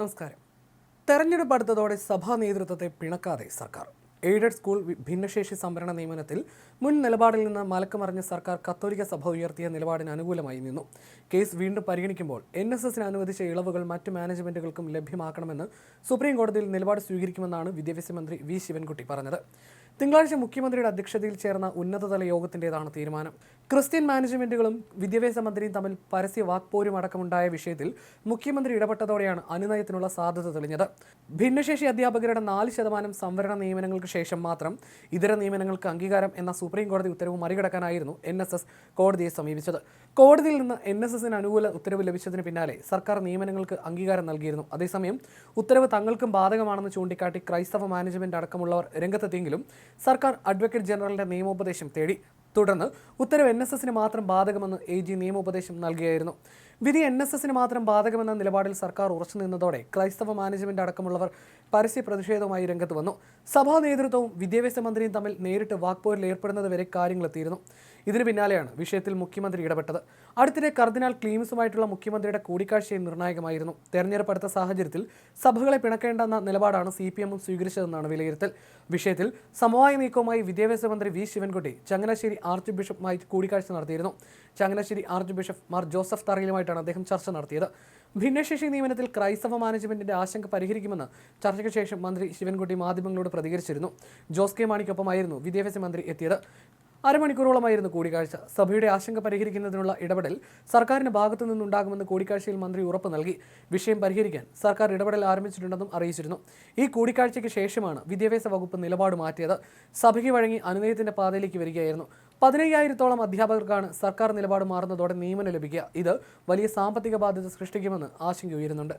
നമസ്കാരം. തെരഞ്ഞെടുപ്പ് അടുത്തതോടെ സഭാ നേതൃത്വത്തെ പിണക്കാതെ സർക്കാർ. എയ്ഡഡ് സ്കൂൾ ഭിന്നശേഷി സംവരണ നിയമനത്തിൽ മുൻ നിലപാടിൽ നിന്ന് മലക്കമറിഞ്ഞ സർക്കാർ കത്തോലിക്ക സഭ ഉയർത്തിയ നിലപാടിന് അനുകൂലമായി നിന്നു. കേസ് വീണ്ടും പരിഗണിക്കുമ്പോൾ എൻ എസ് എസിന് അനുവദിച്ച ഇളവുകൾ മറ്റ് മാനേജ്മെന്റുകൾക്കും ലഭ്യമാക്കണമെന്ന് സുപ്രീം കോടതിയിൽ നിലപാട് സ്വീകരിക്കുമെന്നാണ് വിദ്യാഭ്യാസ മന്ത്രി വി. ശിവൻകുട്ടി പറഞ്ഞത്. തിങ്കളാഴ്ച മുഖ്യമന്ത്രിയുടെ അധ്യക്ഷതയിൽ ചേർന്ന ഉന്നതതല യോഗത്തിന്റെതാണ് തീരുമാനം. ക്രിസ്ത്യൻ മാനേജ്മെന്റുകളും വിദ്യാഭ്യാസ മന്ത്രിയും തമ്മിൽ പരസ്യ വാക്പോരും അടക്കമുണ്ടായ വിഷയത്തിൽ മുഖ്യമന്ത്രി ഇടപെട്ടതോടെയാണ് അനുനയത്തിനുള്ള സാധ്യത തെളിഞ്ഞത്. ഭിന്നശേഷി അധ്യാപകരുടെ നാല് ശതമാനം സംവരണ നിയമനങ്ങൾക്ക് ശേഷം മാത്രം ഇതര നിയമനങ്ങൾക്ക് അംഗീകാരം എന്ന സുപ്രീം കോടതി ഉത്തരവ് മറികടക്കാനായിരുന്നു എൻ എസ് എസ് കോടതിയെ സമീപിച്ചത്. കോടതിയിൽ നിന്ന് എൻ എസ് എസിന് അനുകൂല ഉത്തരവ് ലഭിച്ചതിന് പിന്നാലെ സർക്കാർ നിയമനങ്ങൾക്ക് അംഗീകാരം നൽകിയിരുന്നു. അതേസമയം ഉത്തരവ് തങ്ങൾക്കും ബാധകമാണെന്ന് ചൂണ്ടിക്കാട്ടി ക്രൈസ്തവ മാനേജ്മെന്റ് അടക്കമുള്ളവർ രംഗത്തെത്തിയെങ്കിലും സർക്കാർ അഡ്വക്കേറ്റ് ജനറലിന്റെ നിയമോപദേശം തേടി. തുടർന്ന് ഉത്തരവ് എൻ എസ് എസിന് മാത്രം ബാധകമെന്ന് എ ജി നിയമോപദേശം നൽകുകയായിരുന്നു വിധി എൻ എസ് എസിന് മാത്രം ബാധകമെന്ന നിലപാടിൽ സർക്കാർ ഉറച്ചു നിന്നതോടെ ക്രൈസ്തവ മാനേജ്മെന്റ് അടക്കമുള്ളവർ പരസ്യ പ്രതിഷേധവുമായി രംഗത്ത് വന്നു. സഭാ നേതൃത്വവും വിദ്യാഭ്യാസ മന്ത്രിയും തമ്മിൽ നേരിട്ട് വാക്പോരിൽ ഏർപ്പെടുന്നത് വരെ കാര്യങ്ങളെത്തിയിരുന്നു ഇതിന് പിന്നാലെയാണ് വിഷയത്തിൽ മുഖ്യമന്ത്രി ഇടപെട്ടത്. അടുത്തിടെ കർദിനാൾ ക്ലീംസുമായിട്ടുള്ള മുഖ്യമന്ത്രിയുടെ കൂടിക്കാഴ്ചയും നിർണായകമായിരുന്നു. തെരഞ്ഞെടുപ്പ് അടുത്ത സാഹചര്യത്തിൽ സഭകളെ പിണക്കേണ്ടെന്ന നിലപാടാണ് സി പി എമ്മും സ്വീകരിച്ചതെന്നാണ് വിലയിരുത്തൽ. വിഷയത്തിൽ സമവായ നീക്കവുമായി വിദ്യാഭ്യാസ മന്ത്രി വി ശിവൻകുട്ടി ചങ്ങനാശ്ശേരി ആർച്ച് ബിഷപ്പുമായി കൂടിക്കാഴ്ച നടത്തിയിരുന്നു. ചങ്ങനാശ്ശേരി ആർച്ച് ബിഷപ്പ് മാർ ജോസഫ് തറയിലുമായിട്ടാണ് അദ്ദേഹം ചർച്ച നടത്തിയത്. ഭിന്നശേഷി നിയമനത്തിൽ ക്രൈസ്തവ മാനേജ്മെന്റിന്റെ ആശങ്ക പരിഹരിക്കുമെന്ന് ചർച്ചയ്ക്ക് ശേഷം മന്ത്രി ശിവൻകുട്ടി മാധ്യമങ്ങളോട് പ്രതികരിച്ചിരുന്നു. ജോസ് കെ മാണിക്കൊപ്പമായിരുന്നു വിദ്യാഭ്യാസ മന്ത്രി എത്തിയത്. അരമണിക്കൂറോളമായിരുന്നു കൂടിക്കാഴ്ച. സഭയുടെ ആശങ്ക പരിഹരിക്കുന്നതിനുള്ള ഇടപെടൽ സർക്കാരിന്റെ ഭാഗത്തു നിന്നുണ്ടാകുമെന്ന് കൂടിക്കാഴ്ചയിൽ മന്ത്രി ഉറപ്പ് നൽകി. വിഷയം പരിഹരിക്കാൻ സർക്കാർ ഇടപെടൽ ആരംഭിച്ചിട്ടുണ്ടെന്നും അറിയിച്ചിരുന്നു. ഈ കൂടിക്കാഴ്ചയ്ക്ക് ശേഷമാണ് വിദ്യാഭ്യാസ വകുപ്പ് നിലപാട് മാറ്റിയത്. സഭയ്ക്ക് വഴങ്ങി അനുനയത്തിന്റെ പാതയിലേക്ക് വരികയായിരുന്നു. പതിനയ്യായിരത്തോളം അധ്യാപകർക്കാണ് സർക്കാർ നിലപാട് മാറുന്നതോടെ നിയമനം ലഭിക്കുക. ഇത് വലിയ സാമ്പത്തിക ബാധ്യത സൃഷ്ടിക്കുമെന്ന് ആശങ്ക ഉയരുന്നുണ്ട്.